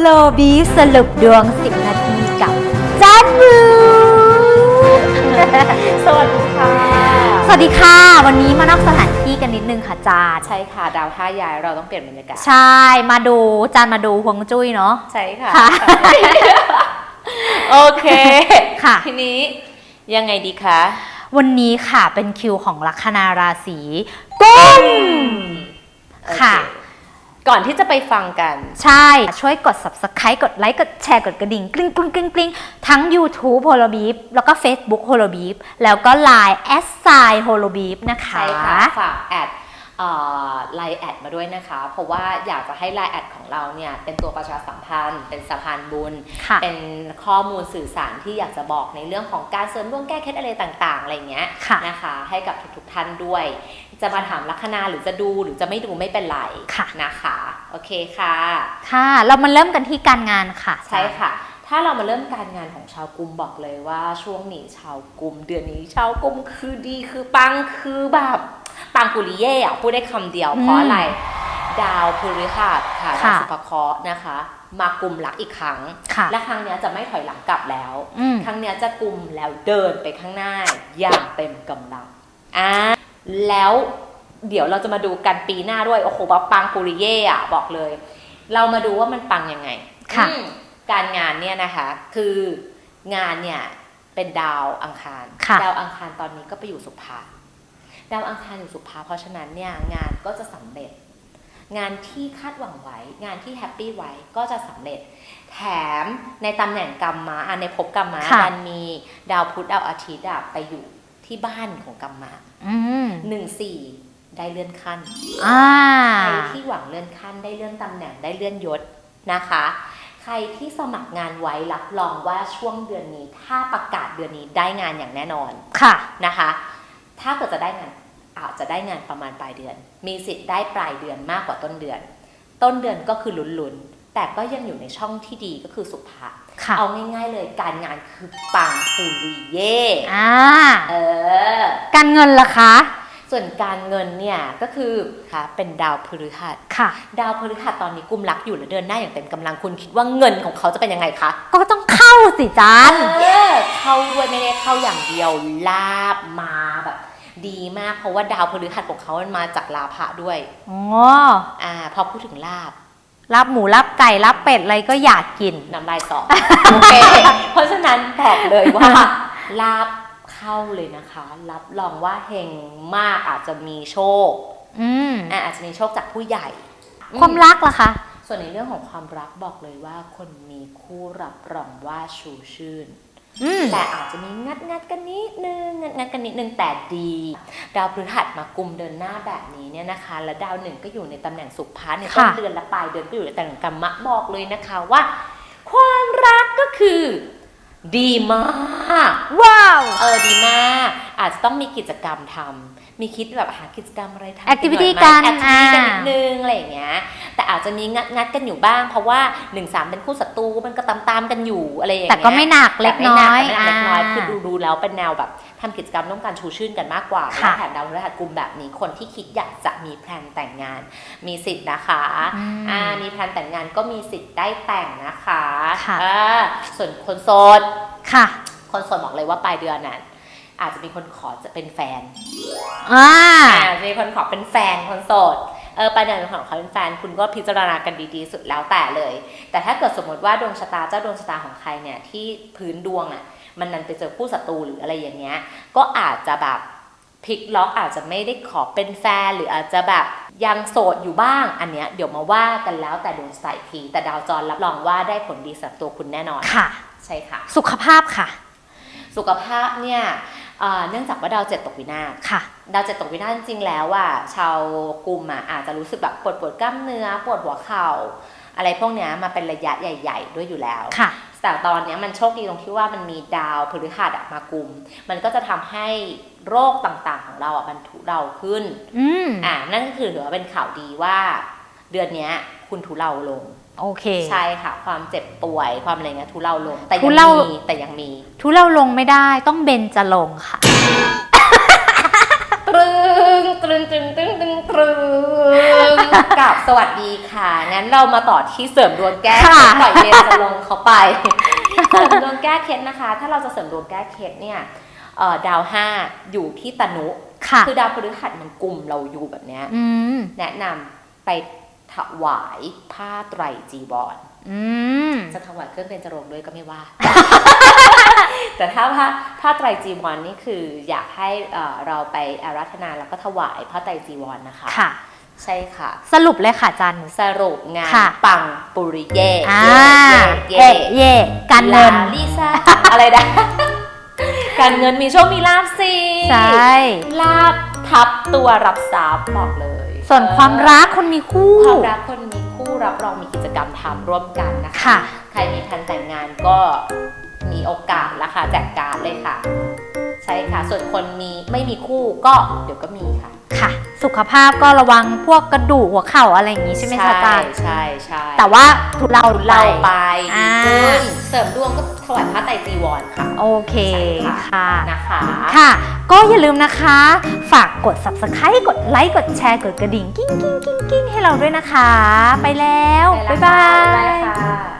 โลบีฟสรุปดวง 10 นาทีกับจันวูสวัสดีค่ะ สวัสดีค่ะ วันนี้มานอกสถานที่กันนิดนึงค่ะจานใช่ค่ะดาวท่ายายเราต้องเปลี่ยนบรรยากาศ ใช่มาดูจานมาดูฮวงจุ้ยเนาะใช่ค่ะ ค่ะ โอเค ค่ะ ทีนี้ยังไงดีคะ วันนี้ค่ะเป็นคิวของลัคนาราศีกุมโอเค่ะ ก่อนที่จะไปฟังกัน ใช่ ช่วยกด subscribe กดไลค์ กดแชร์ กดกระดิ่งกลิ้งกลิ้งกลิ้งกลิ้งทั้ง YouTube h o l o b e e f แล้วก็ Facebook h o l o b e e f แล้วก็ Line s s i h o l o b e e f นะคะ ใช่ค่ะ ฝากแอด ไลน์แอดมาด้วยนะคะ เพราะว่าอยากจะให้ไลน์แอดของเราเนี่ยเป็นตัวประชาสัมพันธ์ เป็นสะพานบุญ ค่ะ เป็นข้อมูลสื่อสารที่อยากจะบอกในเรื่องของการเสริมดวงแก้เคล็ดอะไรต่างๆอะไรเงี้ย ค่ะ นะคะให้กับทุกๆท่านด้วย จะมาถามลัคนาหรือจะดูหรือจะไม่ดูไม่เป็นไรค่ะ นะคะ โอเคค่ะ ค่ะ เรามาเริ่มกันที่การงานค่ะ ใช่ค่ะ ถ้าเรามาเริ่มการงานของชาวกลุ่มบอกเลยว่าช่วงนี้ชาวกลุ่มเดือนนี้ชาวกลุ่มคือดีคือปังคือแบบ ปังกุริเย่อะพูดได้คำเดียวอืมเพราะอะไร ดาวพฤหัสค่ะดาวค่ะสุภเคราะห์นะคะ มากลุ่มรักอีกครั้ง ค่ะและครั้งเนี้ยจะไม่ถอยหลังกลับแล้ว อืม ครั้งเนี้ยจะกลุ่มแล้วเดินไปข้างหน้าอย่างเต็มกำลังอ่าแล้วเดี๋ยวเราจะมาดูกันปีหน้าด้วยโอ้โหแบบปังปุริเย่อะบอกเลย เรามาดูว่ามันปังยังไงค่ะ อืมการงานเนี่ยนะคะ คืองานเนี่ยเป็นดาวอังคาร ค่ะ ดาวอังคารตอนนี้ก็ไปอยู่สุภา ดาวอังคารอยู่สุภาเพราะฉะนั้นเนี่ยงานก็จะสำเร็จ งานที่คาดหวังไว้ งานที่แฮปปี้ไว้ก็จะสำเร็จ แถมในตำแหน่งกรรมะอะในภพกรรมะค่ะมันมีดาวพุธดาวอาทิตย์อะไปอยู่ที่บ้านของกรรมะอืมหนึ่งสี่ได้เลื่อนขั้นอ่าใครที่หวังเลื่อนขั้นได้เลื่อนตำแหน่งได้เลื่อนยศนะคะ ใครที่สมัครงานไว้รับรองว่าช่วงเดือนนี้ ถ้าประกาศเดือนนี้ได้งานอย่างแน่นอนค่ะนะคะ ถ้าเกิดจะได้งานอาจจะได้งานประมาณปลายเดือน มีสิทธิ์ได้ปลายเดือนมากกว่าต้นเดือน ต้นเดือนก็คือลุ้นๆ แต่ก็ยังอยู่ในช่องที่ดีก็คือสุภาค่ะเอาง่าย ๆ เลยการงานคือปังปุริเย่อ่าเออ การเงินล่ะคะ ส่วนการเงินเนี่ยก็คือค่ะเป็นดาวพฤหัสค่ะ ดาวพฤหัสตอนนี้กุมรักอยู่และเดินหน้าอย่างเต็มกำลังคุณคิดว่าเงินของเขาจะเป็นยังไงคะ ก็ต้องเข้าสิจานเออเข้าด้วยไม่ได้เข้าอย่างเดียวลาบมาแบบ ดีมากเพราะว่าดาวพฤหัสของเขามันมาจากลาภะด้วยอ๋ออ่าพอพูดถึงลาบรับหมูรับไก่รับเป็ดอะไรก็อยากกินน้ำลายสอโอเคเพราะฉะนั้นบอกเลยว่าลาบเข้าเลยนะคะ รับรองว่าเฮงมากอาจจะมีโชคอืมอ่าอาจจะมีโชคจากผู้ใหญ่ ความรักล่ะคะส่วนในเรื่องของความรักบอกเลยว่าคนมีคู่รับรองว่าชูชื่น อืม แต่อาจจะมีงัดงัดๆกันนิดนึงงัดงัดๆกันนิดนึงแต่ดี ดาวพฤหัสมากุมเดินหน้าแบบนี้เนี่ยนะคะ และดาวหนึ่งก็อยู่ในตำแหน่งสุภาในต้นค่ะ เดือนและปลายเดือนก็อยู่ในตำแหน่งกรรมะบอกเลยนะคะว่า ความรักก็คือ ดีมาก ว้าว เออดีมาก อาจจะต้องมีกิจกรรมทำมีคิดแบบหากิจกรรมอะไรทำ Activity หน่อยไหม กัน activity กันอ่า นิดนึงอะไรอย่างเงี้ย แต่อาจจะมีงัดงัดๆกันอยู่บ้าง เพราะว่า1นสามเป็นคู่ศัตรูมันก็ตามตามๆกันอยู่อะไรอย่างแต่เงี้ยก็ไม่หนักเล็กน้อยแต่ไม่หนักแต่ไม่หนักเล็กน้อยาคือดูดูแล้วเป็นแนวแบบทำกิจกรรมร่วมกันชูชื่นกันมากกว่าค่ะ และแถมดาวพฤหัสกุมแบบนี้คนที่คิดอยากจะมีแพลนแต่งงาน มีสิทธิ์นะคะ อืม อ่ามีแพลนแต่งงานก็มีสิทธิ์ได้แต่งนะคะค่ะอ่าส่วนคนโสดค่ะ คนโสดบอกเลยว่าปลายเดือนนั้นอาจจะมีคนขอจะเป็นแฟนอ่าอาจจะมีคนขอเป็นแฟนคนโสดเออปลายเดือนมีคนขอเป็นแฟนคุณก็พิจารณากันดีๆสุดแล้วแต่เลย แต่ถ้าเกิดสมมติว่าดวงชะตาเจ้าดวงชะตาของใครเนี่ยที่พื้นดวงอะมันนันไปเจอคู่ศัตรูหรืออะไรอย่างเงี้ย ก็อาจจะแบบพลิกล็อกอาจจะไม่ได้ขอเป็นแฟน หรืออาจจะแบบยังโสดอยู่บ้าง อันเนี้ยเดี๋ยวมาว่ากันแล้วแต่ดวงสายทีแต่ดาวจรรับรองว่าได้ผลดีสำหรับตัวคุณแน่นอนค่ะ ใช่ค่ะ สุขภาพค่ะ สุขภาพเนี่ยเอ่อเนื่องจากว่าดาวเจ็ดตกวินาศค่ะ ดาวเจ็ดตกวินาศจริงๆแล้วอะชาวกลุ่มอะอาจจะรู้สึกแบบปวดปวดกล้ามเนื้อปวดหัวเข่า อะไรพวกเนี้ยมาเป็นระยะใหญ่ ๆ ด้วยอยู่แล้วค่ะ แต่ตอนเนี้ยมันโชคดีตรงที่ว่ามันมีดาวพฤหัสอะมากลุ่ม มันก็จะทำให้โรคต่างๆ ของเราอะบรรทุเราขึ้นอืมอ่านั่นก็คือถือว่าเป็นข่าวดีว่า เดือนเนี้ยคุณทุเลาลง โอเค ใช่ค่ะ ความเจ็บป่วยความอะไรเงี้ยทุเลาลง แต่ทุยังเลา มีแต่ยังมีทุเราลงไม่ได้ต้องเบนจะลงค่ะ ตรึงงตรึงตรึงตรึงตรึงตรึงกับสวัสดีค่ะ งั้นเรามาต่อที่เสริมดวงแก้ค่ะ ปล่อยเลนจะลงเขาไป เสริมดวงแก้เคล็ดนะคะ ถ้าเราจะเสริมดวงแก้เคล็ดเนี่ยเอ่อดาวห้าอยู่ที่ตนุ ค่ะ คือดาวพฤหัสมันกลุ่มเราอยู่แบบเนี้ย อืม แนะนำไป ถวายผ้าไตรจีวรอืมจะถวายเครื่องเป็นจรงค์ด้วยก็ไม่ว่า แต่ถ้าผ้าผ้าไตรจีวรนี่คืออยากให้เอ่อเราไปอาราธนาแล้วก็ถวายผ้าไตรจีวรนะคะค่ะใช่ค่ะ สรุปเลยค่ะอาจารย์สรุปงานค่ะปังปุริเย่อ่าเย่เย่เย่การเงินลาลิซ่าอะไรนะการเงินมีโชคมีลาบสิใช่ลาบ ทับตัวรับทรัพย์บอกเลยส่วนเออความรักคนมีคู่ ความรักคนมีคู่รับรองมีกิจกรรมทำร่วมกันนะคะค่ะใครมีแผนแต่งงานก็มีโอกาสละค่ะแจกการดเลยค่ะ ใช่ค่ะ ส่วนคนมีไม่มีคู่ก็เดี๋ยวก็มีค่ะค่ะ สุขภาพก็ระวังพวกกระดูกหัวเข่าอะไรอย่างนี้ใช่ไหมคะอาจารย์ใช่ใช่แต่ว่าทุเราเราไปอ่าดีขึ้นเสริมดวงก็ถวายพระไตรจีวรค่ะ โอเคใช่ค่ะนะคะค่ะ ก็อย่าลืมนะคะ ฝากกด subscribe กดไลค์กดแชร์กดกระดิ่งกิ้งกิ้งกิ้งกิ้งให้เราด้วยนะคะ ไปแล้วไปบ๊ายแล้วบาค่ะบ๊ายบายยค่ะ